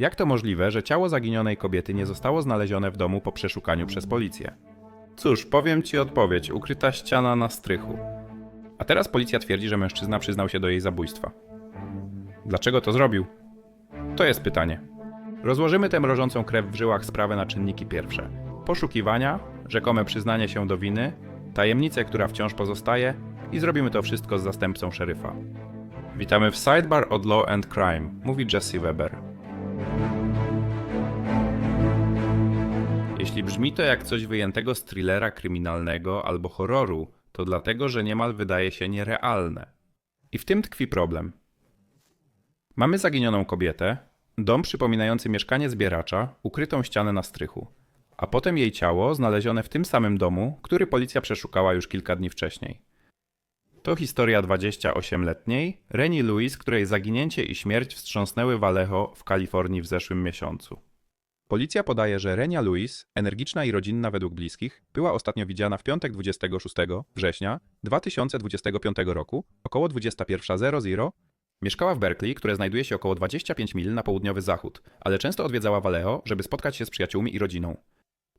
Jak to możliwe, że ciało zaginionej kobiety nie zostało znalezione w domu po przeszukaniu przez policję? Cóż, powiem ci odpowiedź: ukryta ściana na strychu. A teraz policja twierdzi, że mężczyzna przyznał się do jej zabójstwa. Dlaczego to zrobił? To jest pytanie. Rozłożymy tę mrożącą krew w żyłach sprawę na czynniki pierwsze: poszukiwania, rzekome przyznanie się do winy, tajemnicę, która wciąż pozostaje, i zrobimy to wszystko z zastępcą szeryfa. Witamy w Sidebar od Law and Crime, mówi Jesse Weber. Jeśli brzmi to jak coś wyjętego z thrillera kryminalnego albo horroru, to dlatego, że niemal wydaje się nierealne. I w tym tkwi problem. Mamy zaginioną kobietę, dom przypominający mieszkanie zbieracza, ukrytą ścianę na strychu, a potem jej ciało znalezione w tym samym domu, który policja przeszukała już kilka dni wcześniej. To historia 28-letniej Reni Louise, której zaginięcie i śmierć wstrząsnęły Vallejo w Kalifornii w zeszłym miesiącu. Policja podaje, że Renia Louise, energiczna i rodzinna według bliskich, była ostatnio widziana w piątek 26 września 2025 roku około 21.00. Mieszkała w Berkeley, które znajduje się około 25 mil na południowy zachód, ale często odwiedzała Vallejo, żeby spotkać się z przyjaciółmi i rodziną.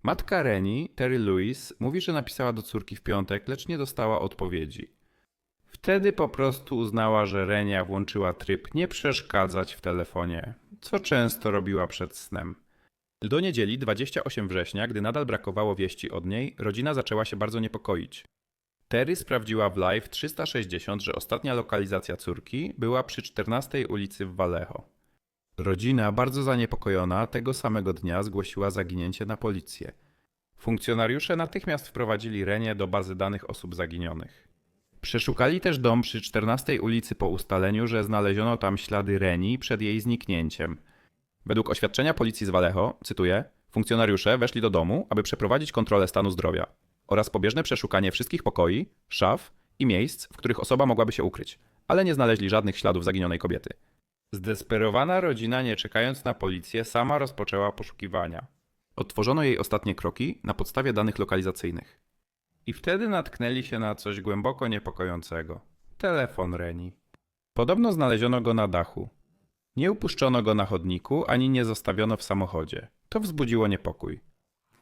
Matka Reni, Terry Louise, mówi, że napisała do córki w piątek, lecz nie dostała odpowiedzi. Wtedy po prostu uznała, że Renia włączyła tryb nie przeszkadzać w telefonie, co często robiła przed snem. Do niedzieli 28 września, gdy nadal brakowało wieści od niej, rodzina zaczęła się bardzo niepokoić. Terry sprawdziła w live 360, że ostatnia lokalizacja córki była przy 14 ulicy w Vallejo. Rodzina, bardzo zaniepokojona, tego samego dnia zgłosiła zaginięcie na policję. Funkcjonariusze natychmiast wprowadzili Renię do bazy danych osób zaginionych. Przeszukali też dom przy 14 ulicy po ustaleniu, że znaleziono tam ślady Reni przed jej zniknięciem. Według oświadczenia policji z Vallejo, cytuję, funkcjonariusze weszli do domu, aby przeprowadzić kontrolę stanu zdrowia oraz pobieżne przeszukanie wszystkich pokoi, szaf i miejsc, w których osoba mogłaby się ukryć, ale nie znaleźli żadnych śladów zaginionej kobiety. Zdesperowana rodzina, nie czekając na policję, sama rozpoczęła poszukiwania. Odtworzono jej ostatnie kroki na podstawie danych lokalizacyjnych. I wtedy natknęli się na coś głęboko niepokojącego. Telefon Reni. Podobno znaleziono go na dachu. Nie upuszczono go na chodniku, ani nie zostawiono w samochodzie. To wzbudziło niepokój.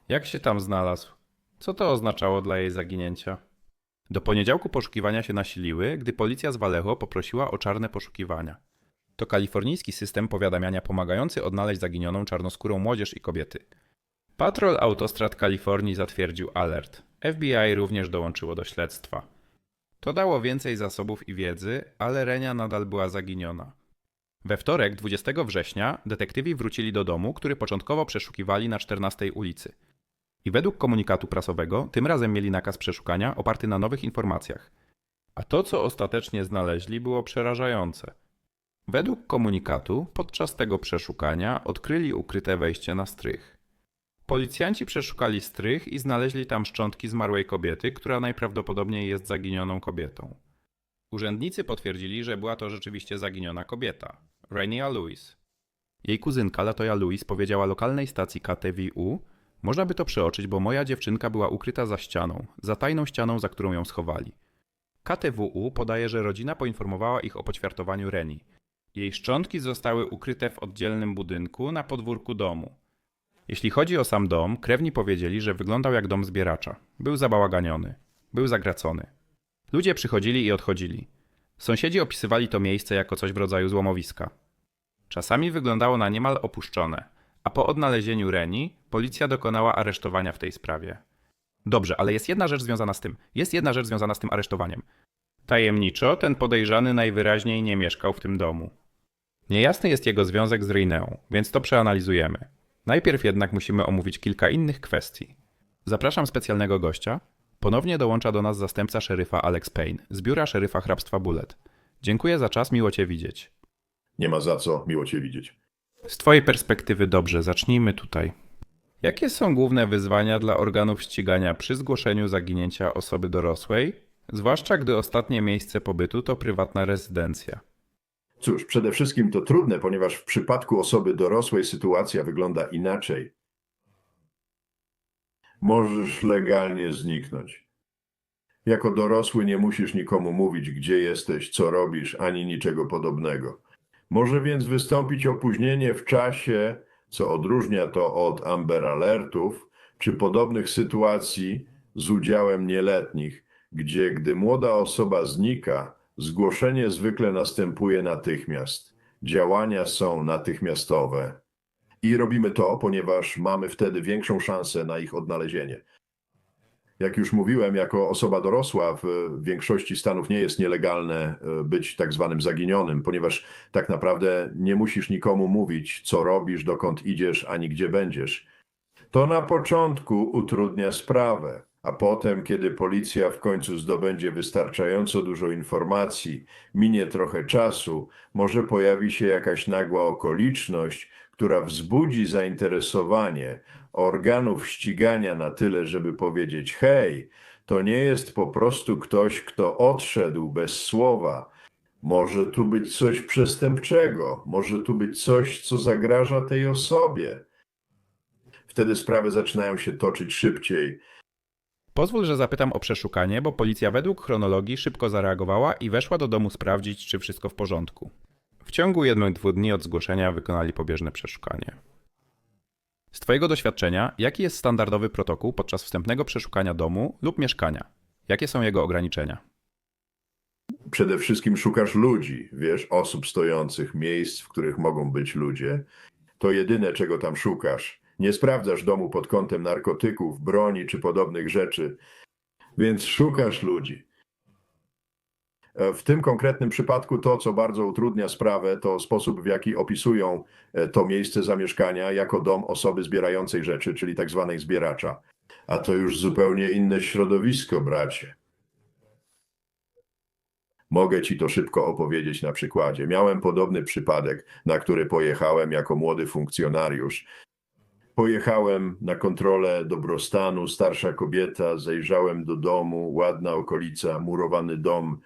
Jak się tam znalazł? Co to oznaczało dla jej zaginięcia? Do poniedziałku poszukiwania się nasiliły, gdy policja z Vallejo poprosiła o czarne poszukiwania. To kalifornijski system powiadamiania pomagający odnaleźć zaginioną czarnoskórą młodzież i kobiety. Patrol Autostrad Kalifornii zatwierdził alert. FBI również dołączyło do śledztwa. To dało więcej zasobów i wiedzy, ale Renia nadal była zaginiona. We wtorek, 20 września, detektywi wrócili do domu, który początkowo przeszukiwali na 14 ulicy. I według komunikatu prasowego, tym razem mieli nakaz przeszukania oparty na nowych informacjach. A to, co ostatecznie znaleźli, było przerażające. Według komunikatu, podczas tego przeszukania odkryli ukryte wejście na strych. Policjanci przeszukali strych i znaleźli tam szczątki zmarłej kobiety, która najprawdopodobniej jest zaginioną kobietą. Urzędnicy potwierdzili, że była to rzeczywiście zaginiona kobieta, Renia Lewis. Jej kuzynka Latoya Lewis powiedziała lokalnej stacji KTWU, można by to przeoczyć, bo moja dziewczynka była ukryta za ścianą, za tajną ścianą, za którą ją schowali. KTWU podaje, że rodzina poinformowała ich o poćwiartowaniu Reni. Jej szczątki zostały ukryte w oddzielnym budynku na podwórku domu. Jeśli chodzi o sam dom, krewni powiedzieli, że wyglądał jak dom zbieracza. Był zabałaganiony. Był zagracony. Ludzie przychodzili i odchodzili. Sąsiedzi opisywali to miejsce jako coś w rodzaju złomowiska. Czasami wyglądało na niemal opuszczone, a po odnalezieniu Reni policja dokonała aresztowania w tej sprawie. Dobrze, ale jest jedna rzecz związana z tym. Jest jedna rzecz związana z tym aresztowaniem. Tajemniczo ten podejrzany najwyraźniej nie mieszkał w tym domu. Niejasny jest jego związek z Rineą, więc to przeanalizujemy. Najpierw jednak musimy omówić kilka innych kwestii. Zapraszam specjalnego gościa. Ponownie dołącza do nas zastępca szeryfa Alex Payne z biura szeryfa hrabstwa Bullet. Dziękuję za czas, miło Cię widzieć. Nie ma za co, miło Cię widzieć. Z Twojej perspektywy dobrze, zacznijmy tutaj. Jakie są główne wyzwania dla organów ścigania przy zgłoszeniu zaginięcia osoby dorosłej, zwłaszcza gdy ostatnie miejsce pobytu to prywatna rezydencja? Cóż, przede wszystkim to trudne, ponieważ w przypadku osoby dorosłej sytuacja wygląda inaczej. Możesz legalnie zniknąć. Jako dorosły nie musisz nikomu mówić, gdzie jesteś, co robisz, ani niczego podobnego. Może więc wystąpić opóźnienie w czasie, co odróżnia to od Amber Alertów, czy podobnych sytuacji z udziałem nieletnich, gdzie gdy młoda osoba znika, zgłoszenie zwykle następuje natychmiast. Działania są natychmiastowe. I robimy to, ponieważ mamy wtedy większą szansę na ich odnalezienie. Jak już mówiłem, jako osoba dorosła w większości stanów nie jest nielegalne e, być tak zwanym zaginionym, ponieważ tak naprawdę nie musisz nikomu mówić, co robisz, dokąd idziesz, ani gdzie będziesz. To na początku utrudnia sprawę, a potem, kiedy policja w końcu zdobędzie wystarczająco dużo informacji, minie trochę czasu, może pojawi się jakaś nagła okoliczność, która wzbudzi zainteresowanie organów ścigania na tyle, żeby powiedzieć: hej, to nie jest po prostu ktoś, kto odszedł bez słowa. Może tu być coś przestępczego, może tu być coś, co zagraża tej osobie. Wtedy sprawy zaczynają się toczyć szybciej. Pozwól, że zapytam o przeszukanie, bo policja według chronologii szybko zareagowała i weszła do domu sprawdzić, czy wszystko w porządku. W ciągu jednych dwóch dni od zgłoszenia wykonali pobieżne przeszukanie. Z Twojego doświadczenia, jaki jest standardowy protokół podczas wstępnego przeszukania domu lub mieszkania? Jakie są jego ograniczenia? Przede wszystkim szukasz ludzi, wiesz, osób stojących, miejsc, w których mogą być ludzie. To jedyne, czego tam szukasz. Nie sprawdzasz domu pod kątem narkotyków, broni czy podobnych rzeczy, więc szukasz ludzi. E, W tym konkretnym przypadku to, co bardzo utrudnia sprawę, to sposób, w jaki opisują e, to miejsce zamieszkania jako dom osoby zbierającej rzeczy, czyli tak zwanej zbieracza. A to już zupełnie inne środowisko, bracie. Mogę ci to szybko opowiedzieć na przykładzie. Miałem podobny przypadek, na który pojechałem jako młody funkcjonariusz. Pojechałem na kontrolę dobrostanu, starsza kobieta, zajrzałem do domu, ładna okolica, murowany dom.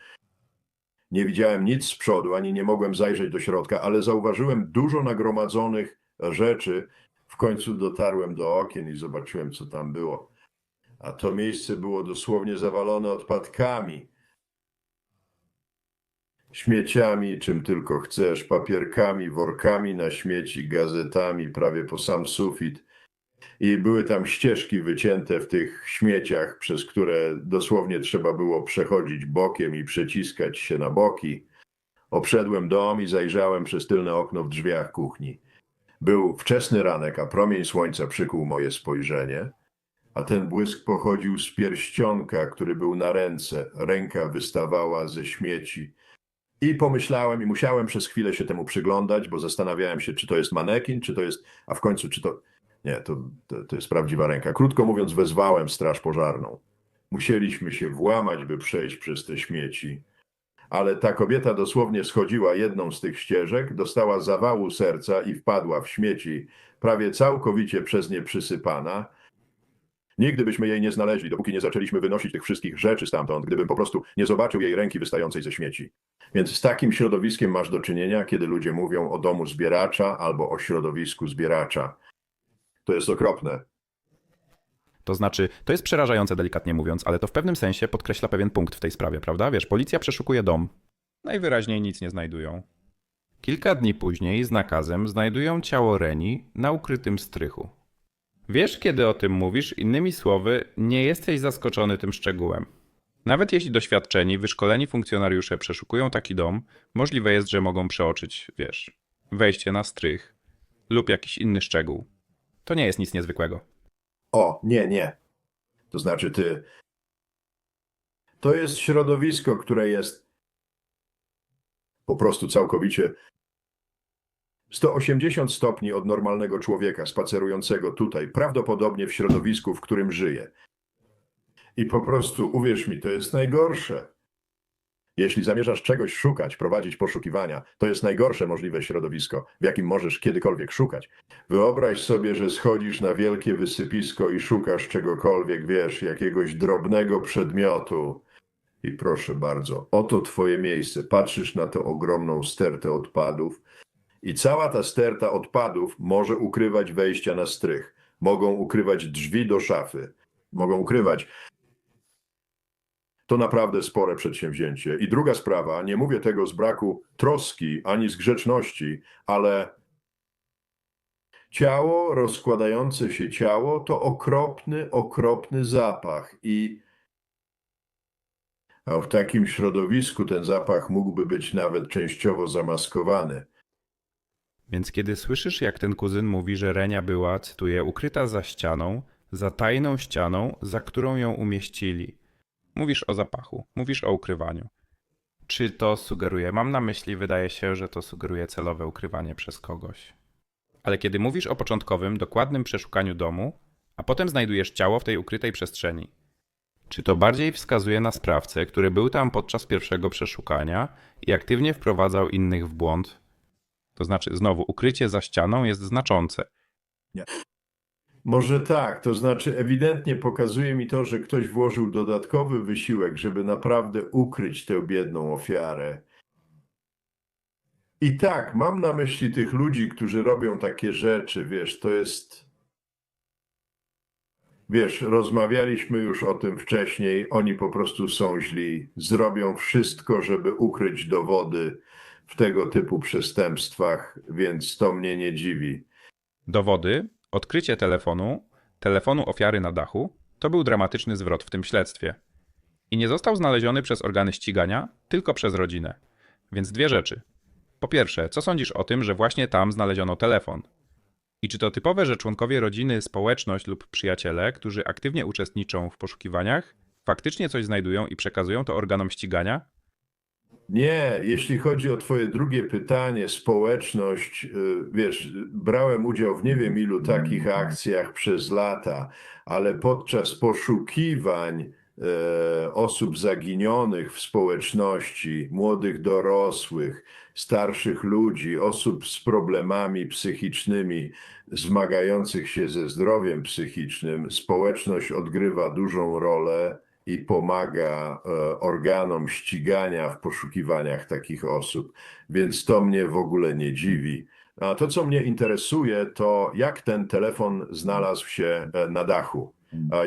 Nie widziałem nic z przodu, ani nie mogłem zajrzeć do środka, ale zauważyłem dużo nagromadzonych rzeczy. W końcu dotarłem do okien i zobaczyłem, co tam było. A to miejsce było dosłownie zawalone odpadkami śmieciami, czym tylko chcesz, papierkami, workami na śmieci, gazetami, prawie po sam sufit. I były tam ścieżki wycięte w tych śmieciach, przez które dosłownie trzeba było przechodzić bokiem i przeciskać się na boki. Obszedłem dom i zajrzałem przez tylne okno w drzwiach kuchni. Był wczesny ranek, a promień słońca przykuł moje spojrzenie, a ten błysk pochodził z pierścionka, który był na ręce. Ręka wystawała ze śmieci. I pomyślałem i musiałem przez chwilę się temu przyglądać, bo zastanawiałem się, czy to jest manekin, czy to jest, a w końcu, czy to. Nie, to, to, to jest prawdziwa ręka. Krótko mówiąc, wezwałem straż pożarną. Musieliśmy się włamać, by przejść przez te śmieci. Ale ta kobieta dosłownie schodziła jedną z tych ścieżek, dostała zawału serca i wpadła w śmieci, prawie całkowicie przez nie przysypana. Nigdy byśmy jej nie znaleźli, dopóki nie zaczęliśmy wynosić tych wszystkich rzeczy stamtąd, gdybym po prostu nie zobaczył jej ręki wystającej ze śmieci. Więc z takim środowiskiem masz do czynienia, kiedy ludzie mówią o domu zbieracza albo o środowisku zbieracza. To jest okropne. To znaczy, to jest przerażające, delikatnie mówiąc, ale to w pewnym sensie podkreśla pewien punkt w tej sprawie, prawda? Wiesz, policja przeszukuje dom. Najwyraźniej nic nie znajdują. Kilka dni później z nakazem znajdują ciało Reni na ukrytym strychu. Wiesz, kiedy o tym mówisz, innymi słowy, nie jesteś zaskoczony tym szczegółem. Nawet jeśli doświadczeni, wyszkoleni funkcjonariusze przeszukują taki dom, możliwe jest, że mogą przeoczyć, wiesz, wejście na strych lub jakiś inny szczegół. To nie jest nic niezwykłego. O, nie, nie. To znaczy ty. To jest środowisko, które jest po prostu całkowicie 180 stopni od normalnego człowieka spacerującego tutaj, prawdopodobnie w środowisku, w którym żyje. I po prostu uwierz mi, to jest najgorsze. Jeśli zamierzasz czegoś szukać, prowadzić poszukiwania, to jest najgorsze możliwe środowisko, w jakim możesz kiedykolwiek szukać. Wyobraź sobie, że schodzisz na wielkie wysypisko i szukasz czegokolwiek, wiesz, jakiegoś drobnego przedmiotu. I proszę bardzo, oto twoje miejsce. Patrzysz na tę ogromną stertę odpadów i cała ta sterta odpadów może ukrywać wejścia na strych. Mogą ukrywać drzwi do szafy. Mogą ukrywać To naprawdę spore przedsięwzięcie. I druga sprawa, nie mówię tego z braku troski ani z grzeczności, ale ciało, rozkładające się ciało to okropny, okropny zapach. I w takim środowisku ten zapach mógłby być nawet częściowo zamaskowany. Więc kiedy słyszysz, jak ten kuzyn mówi, że Renia była, cytuję, ukryta za ścianą, za tajną ścianą, za którą ją umieścili. Mówisz o zapachu, mówisz o ukrywaniu. Czy to sugeruje? Mam na myśli, wydaje się, że to sugeruje celowe ukrywanie przez kogoś. Ale kiedy mówisz o początkowym, dokładnym przeszukaniu domu, a potem znajdujesz ciało w tej ukrytej przestrzeni, czy to bardziej wskazuje na sprawcę, który był tam podczas pierwszego przeszukania i aktywnie wprowadzał innych w błąd? To znaczy, znowu, ukrycie za ścianą jest znaczące. Może tak, to znaczy ewidentnie pokazuje mi to, że ktoś włożył dodatkowy wysiłek, żeby naprawdę ukryć tę biedną ofiarę. I tak, mam na myśli tych ludzi, którzy robią takie rzeczy, wiesz, to jest. Wiesz, rozmawialiśmy już o tym wcześniej, oni po prostu są źli, zrobią wszystko, żeby ukryć dowody w tego typu przestępstwach, więc to mnie nie dziwi. Dowody, odkrycie telefonu, telefonu ofiary na dachu, to był dramatyczny zwrot w tym śledztwie. I nie został znaleziony przez organy ścigania, tylko przez rodzinę. Więc dwie rzeczy. Po pierwsze, co sądzisz o tym, że właśnie tam znaleziono telefon? I czy to typowe, że członkowie rodziny, społeczność lub przyjaciele, którzy aktywnie uczestniczą w poszukiwaniach, faktycznie coś znajdują i przekazują to organom ścigania? Nie, jeśli chodzi o Twoje drugie pytanie, społeczność, y, wiesz, brałem udział w nie wiem ilu takich akcjach przez lata, ale podczas poszukiwań e, osób zaginionych w społeczności, młodych dorosłych, starszych ludzi, osób z problemami psychicznymi, zmagających się ze zdrowiem psychicznym, społeczność odgrywa dużą rolę i pomaga e, organom ścigania w poszukiwaniach takich osób. Więc to mnie w ogóle nie dziwi. A to, co mnie interesuje, to jak ten telefon znalazł się e, na dachu.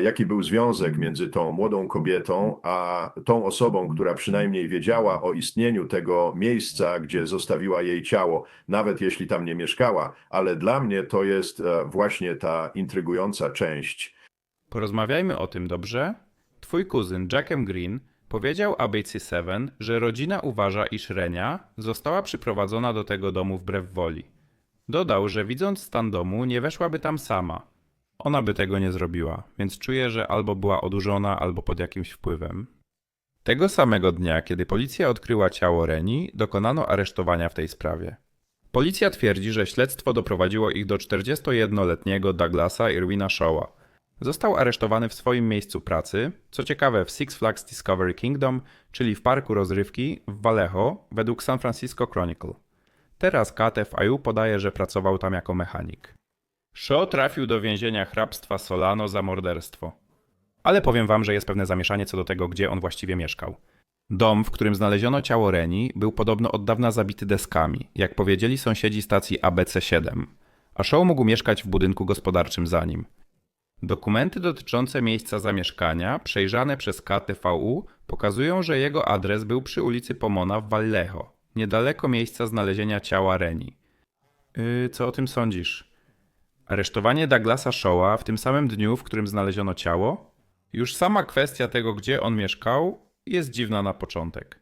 Jaki był związek między tą młodą kobietą a tą osobą, która przynajmniej wiedziała o istnieniu tego miejsca, gdzie zostawiła jej ciało, nawet jeśli tam nie mieszkała, ale dla mnie to jest e, właśnie ta intrygująca część. Porozmawiajmy o tym, dobrze? Twój kuzyn Jackiem Green powiedział ABC7, że rodzina uważa, iż Renia została przyprowadzona do tego domu wbrew woli. Dodał, że widząc stan domu, nie weszłaby tam sama. Ona by tego nie zrobiła, więc czuje, że albo była odurzona, albo pod jakimś wpływem. Tego samego dnia, kiedy policja odkryła ciało Reni, dokonano aresztowania w tej sprawie. Policja twierdzi, że śledztwo doprowadziło ich do 41-letniego Douglasa Irwina Shawa. Został aresztowany w swoim miejscu pracy, co ciekawe w Six Flags Discovery Kingdom, czyli w parku rozrywki w Vallejo, według San Francisco Chronicle. Teraz KTFIU podaje, że pracował tam jako mechanik. Shaw trafił do więzienia hrabstwa Solano za morderstwo. Ale powiem wam, że jest pewne zamieszanie co do tego, gdzie on właściwie mieszkał. Dom, w którym znaleziono ciało Reni, był podobno od dawna zabity deskami, jak powiedzieli sąsiedzi stacji ABC7, a Shaw mógł mieszkać w budynku gospodarczym za nim. Dokumenty dotyczące miejsca zamieszkania, przejrzane przez KTVU, pokazują, że jego adres był przy ulicy Pomona w Vallejo, niedaleko miejsca znalezienia ciała Reni. Yy, co o tym sądzisz? Aresztowanie Douglasa Shawa w tym samym dniu, w którym znaleziono ciało? Już sama kwestia tego, gdzie on mieszkał, jest dziwna na początek.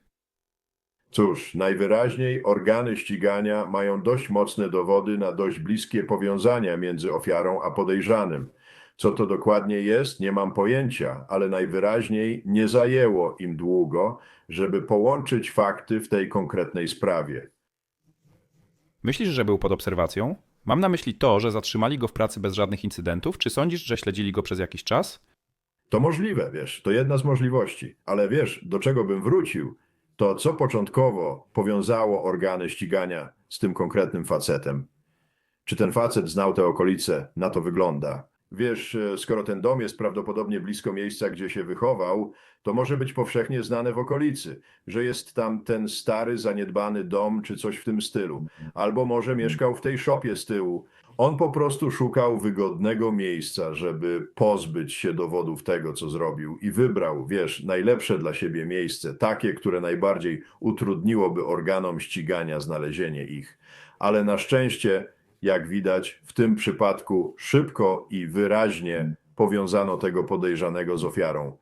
Cóż, najwyraźniej organy ścigania mają dość mocne dowody na dość bliskie powiązania między ofiarą a podejrzanym. Co to dokładnie jest, nie mam pojęcia, ale najwyraźniej nie zajęło im długo, żeby połączyć fakty w tej konkretnej sprawie. Myślisz, że był pod obserwacją? Mam na myśli to, że zatrzymali go w pracy bez żadnych incydentów, czy sądzisz, że śledzili go przez jakiś czas? To możliwe, wiesz, to jedna z możliwości, ale wiesz, do czego bym wrócił, to co początkowo powiązało organy ścigania z tym konkretnym facetem? Czy ten facet znał te okolice? Na to wygląda. Wiesz, e, skoro ten dom jest prawdopodobnie blisko miejsca, gdzie się wychował, to może być powszechnie znane w okolicy, że jest tam ten stary, zaniedbany dom czy coś w tym stylu. Albo może mieszkał w tej szopie z tyłu. On po prostu szukał wygodnego miejsca, żeby pozbyć się dowodów tego, co zrobił, i wybrał, wiesz, najlepsze dla siebie miejsce, takie, które najbardziej utrudniłoby organom ścigania znalezienie ich. Ale na szczęście, jak widać, w tym przypadku szybko i wyraźnie powiązano tego podejrzanego z ofiarą.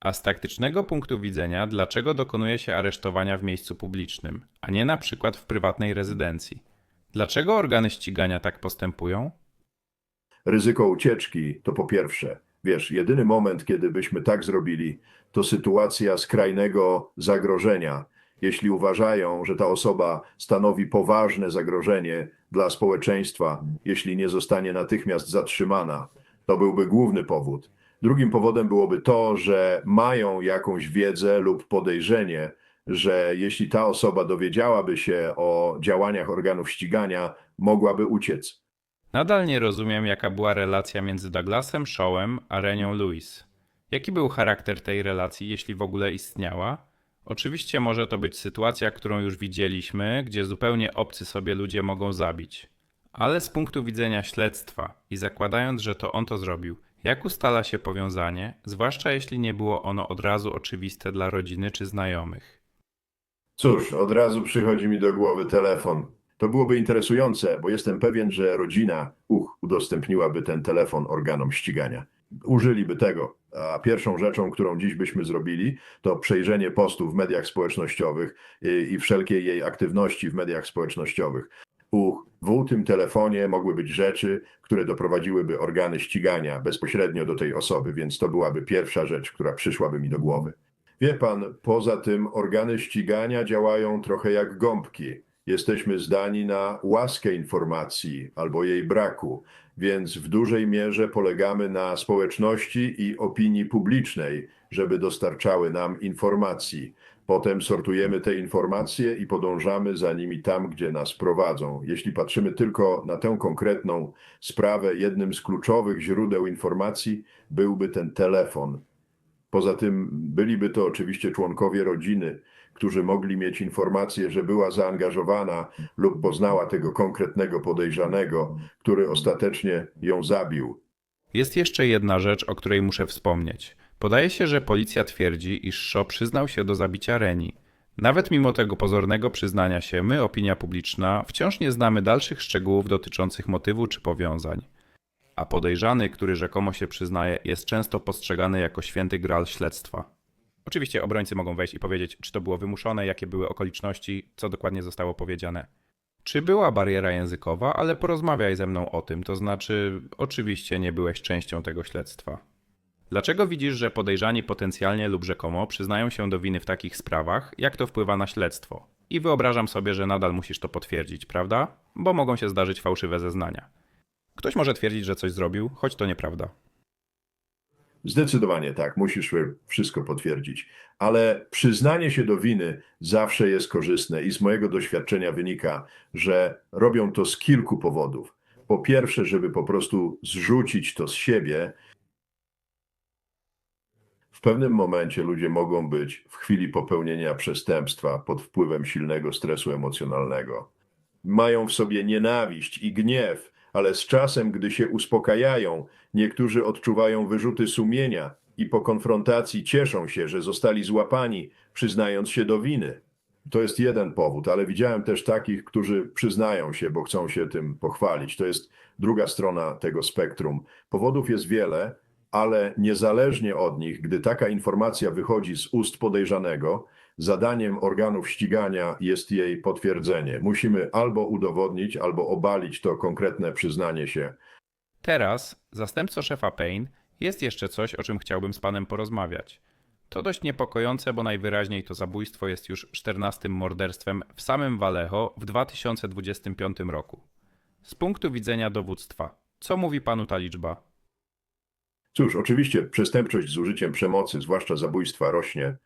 A z taktycznego punktu widzenia, dlaczego dokonuje się aresztowania w miejscu publicznym, a nie na przykład w prywatnej rezydencji? Dlaczego organy ścigania tak postępują? Ryzyko ucieczki to po pierwsze, wiesz, jedyny moment, kiedy byśmy tak zrobili, to sytuacja skrajnego zagrożenia. Jeśli uważają, że ta osoba stanowi poważne zagrożenie dla społeczeństwa, jeśli nie zostanie natychmiast zatrzymana, to byłby główny powód. Drugim powodem byłoby to, że mają jakąś wiedzę lub podejrzenie, że jeśli ta osoba dowiedziałaby się o działaniach organów ścigania, mogłaby uciec. Nadal nie rozumiem, jaka była relacja między Douglasem Shawem a Renią Lewis. Jaki był charakter tej relacji, jeśli w ogóle istniała? Oczywiście może to być sytuacja, którą już widzieliśmy, gdzie zupełnie obcy sobie ludzie mogą zabić. Ale z punktu widzenia śledztwa i zakładając, że to on to zrobił, jak ustala się powiązanie, zwłaszcza jeśli nie było ono od razu oczywiste dla rodziny czy znajomych? Cóż, od razu przychodzi mi do głowy telefon. To byłoby interesujące, bo jestem pewien, że rodzina, uch, udostępniłaby ten telefon organom ścigania. Użyliby tego. A pierwszą rzeczą, którą dziś byśmy zrobili, to przejrzenie postów w mediach społecznościowych i, i wszelkiej jej aktywności w mediach społecznościowych. Uch, w tym telefonie mogły być rzeczy, które doprowadziłyby organy ścigania bezpośrednio do tej osoby, więc to byłaby pierwsza rzecz, która przyszłaby mi do głowy. Wie pan, poza tym organy ścigania działają trochę jak gąbki. Jesteśmy zdani na łaskę informacji albo jej braku, więc w dużej mierze polegamy na społeczności i opinii publicznej, żeby dostarczały nam informacji. Potem sortujemy te informacje i podążamy za nimi tam, gdzie nas prowadzą. Jeśli patrzymy tylko na tę konkretną sprawę, jednym z kluczowych źródeł informacji byłby ten telefon. Poza tym byliby to oczywiście członkowie rodziny, którzy mogli mieć informację, że była zaangażowana lub poznała tego konkretnego podejrzanego, który ostatecznie ją zabił. Jest jeszcze jedna rzecz, o której muszę wspomnieć. Podaje się, że policja twierdzi, iż Shaw przyznał się do zabicia Reni. Nawet mimo tego pozornego przyznania się, my, opinia publiczna, wciąż nie znamy dalszych szczegółów dotyczących motywu czy powiązań. A podejrzany, który rzekomo się przyznaje, jest często postrzegany jako święty gral śledztwa. Oczywiście obrońcy mogą wejść i powiedzieć, czy to było wymuszone, jakie były okoliczności, co dokładnie zostało powiedziane. Czy była bariera językowa, ale porozmawiaj ze mną o tym, to znaczy, oczywiście nie byłeś częścią tego śledztwa. Dlaczego widzisz, że podejrzani potencjalnie lub rzekomo przyznają się do winy w takich sprawach, jak to wpływa na śledztwo? I wyobrażam sobie, że nadal musisz to potwierdzić, prawda? Bo mogą się zdarzyć fałszywe zeznania. Ktoś może twierdzić, że coś zrobił, choć to nieprawda. Zdecydowanie tak, musisz wszystko potwierdzić, ale przyznanie się do winy zawsze jest korzystne i z mojego doświadczenia wynika, że robią to z kilku powodów. Po pierwsze, żeby po prostu zrzucić to z siebie. W pewnym momencie ludzie mogą być w chwili popełnienia przestępstwa pod wpływem silnego stresu emocjonalnego. Mają w sobie nienawiść i gniew, ale z czasem, gdy się uspokajają, niektórzy odczuwają wyrzuty sumienia i po konfrontacji cieszą się, że zostali złapani, przyznając się do winy. To jest jeden powód, ale widziałem też takich, którzy przyznają się, bo chcą się tym pochwalić. To jest druga strona tego spektrum. Powodów jest wiele, ale niezależnie od nich, gdy taka informacja wychodzi z ust podejrzanego, zadaniem organów ścigania jest jej potwierdzenie. Musimy albo udowodnić, albo obalić to konkretne przyznanie się. Teraz, zastępco szefa Payne, jest jeszcze coś, o czym chciałbym z panem porozmawiać. To dość niepokojące, bo najwyraźniej to zabójstwo jest już 14 morderstwem w samym Vallejo w 2025 roku. Z punktu widzenia dowództwa, co mówi panu ta liczba? Cóż, oczywiście przestępczość z użyciem przemocy, zwłaszcza zabójstwa, rośnie.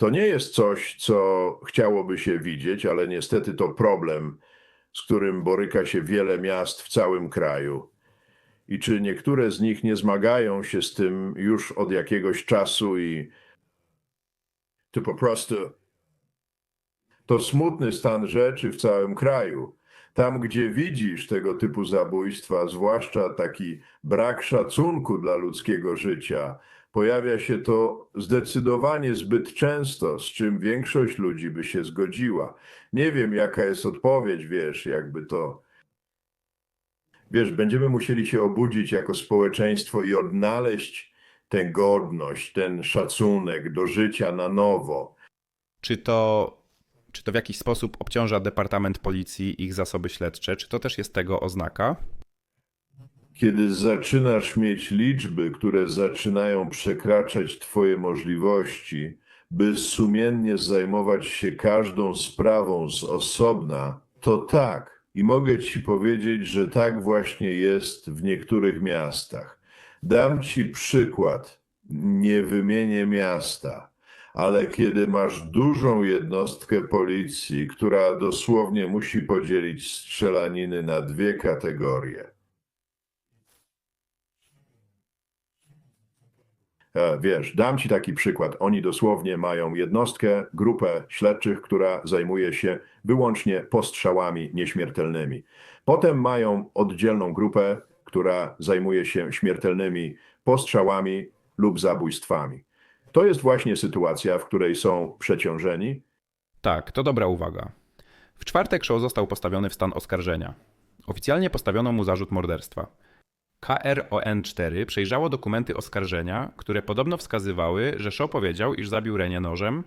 To nie jest coś, co chciałoby się widzieć, ale niestety to problem, z którym boryka się wiele miast w całym kraju. I czy niektóre z nich nie zmagają się z tym już od jakiegoś czasu i to po prostu to smutny stan rzeczy w całym kraju. Tam, gdzie widzisz tego typu zabójstwa, zwłaszcza taki brak szacunku dla ludzkiego życia, pojawia się to zdecydowanie zbyt często, z czym większość ludzi by się zgodziła. Nie wiem, jaka jest odpowiedź, wiesz, jakby to. Wiesz, będziemy musieli się obudzić jako społeczeństwo i odnaleźć tę godność, ten szacunek do życia na nowo. Czy to, czy to w jakiś sposób obciąża Departament Policji, ich zasoby śledcze? Czy to też jest tego oznaka? Kiedy zaczynasz mieć liczby, które zaczynają przekraczać Twoje możliwości, by sumiennie zajmować się każdą sprawą z osobna, to tak. I mogę Ci powiedzieć, że tak właśnie jest w niektórych miastach. Dam Ci przykład. Nie wymienię miasta, ale kiedy masz dużą jednostkę policji, która dosłownie musi podzielić strzelaniny na dwie kategorie. Wiesz, dam ci taki przykład. Oni dosłownie mają jednostkę, grupę śledczych, która zajmuje się wyłącznie postrzałami nieśmiertelnymi. Potem mają oddzielną grupę, która zajmuje się śmiertelnymi postrzałami lub zabójstwami. To jest właśnie sytuacja, w której są przeciążeni. Tak, to dobra uwaga. W czwartek Shaw został postawiony w stan oskarżenia. Oficjalnie postawiono mu zarzut morderstwa. KRON4 przejrzało dokumenty oskarżenia, które podobno wskazywały, że Shaw powiedział, iż zabił Renię nożem.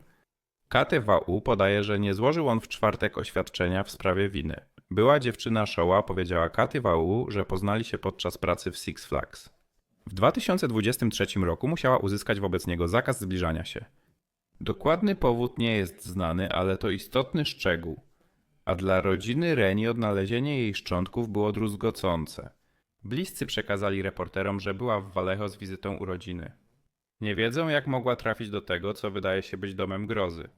KTWU podaje, że nie złożył on w czwartek oświadczenia w sprawie winy. Była dziewczyna Shawa powiedziała KTWU, że poznali się podczas pracy w Six Flags. W 2023 roku musiała uzyskać wobec niego zakaz zbliżania się. Dokładny powód nie jest znany, ale to istotny szczegół. A dla rodziny Reni odnalezienie jej szczątków było druzgocące. Bliscy przekazali reporterom, że była w Vallejo z wizytą u rodziny. Nie wiedzą, jak mogła trafić do tego, co wydaje się być domem grozy.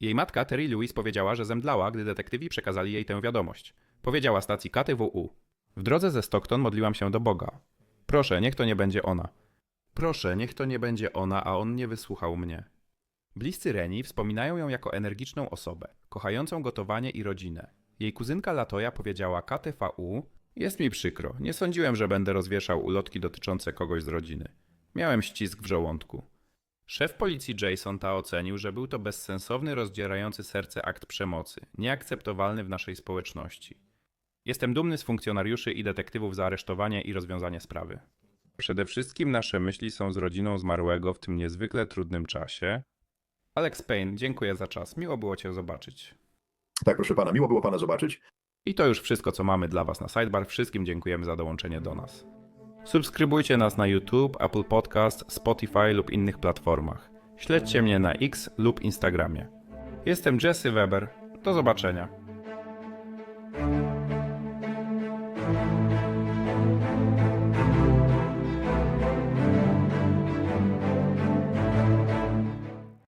Jej matka Terry Lewis powiedziała, że zemdlała, gdy detektywi przekazali jej tę wiadomość. Powiedziała stacji KTWU. W drodze ze Stockton modliłam się do Boga. Proszę, niech to nie będzie ona. Proszę, niech to nie będzie ona, a on nie wysłuchał mnie. Bliscy Reni wspominają ją jako energiczną osobę, kochającą gotowanie i rodzinę. Jej kuzynka Latoja powiedziała KTVU: Jest mi przykro, nie sądziłem, że będę rozwieszał ulotki dotyczące kogoś z rodziny. Miałem ścisk w żołądku. Szef policji Jason ta ocenił, że był to bezsensowny, rozdzierający serce akt przemocy, nieakceptowalny w naszej społeczności. Jestem dumny z funkcjonariuszy i detektywów za aresztowanie i rozwiązanie sprawy. Przede wszystkim nasze myśli są z rodziną zmarłego w tym niezwykle trudnym czasie. Alex Payne, dziękuję za czas. Miło było Cię zobaczyć. Tak, proszę pana, miło było pana zobaczyć. I to już wszystko, co mamy dla Was na Sidebar. Wszystkim dziękujemy za dołączenie do nas. Subskrybujcie nas na YouTube, Apple Podcast, Spotify lub innych platformach. Śledźcie mnie na X lub Instagramie. Jestem Jesse Weber. Do zobaczenia.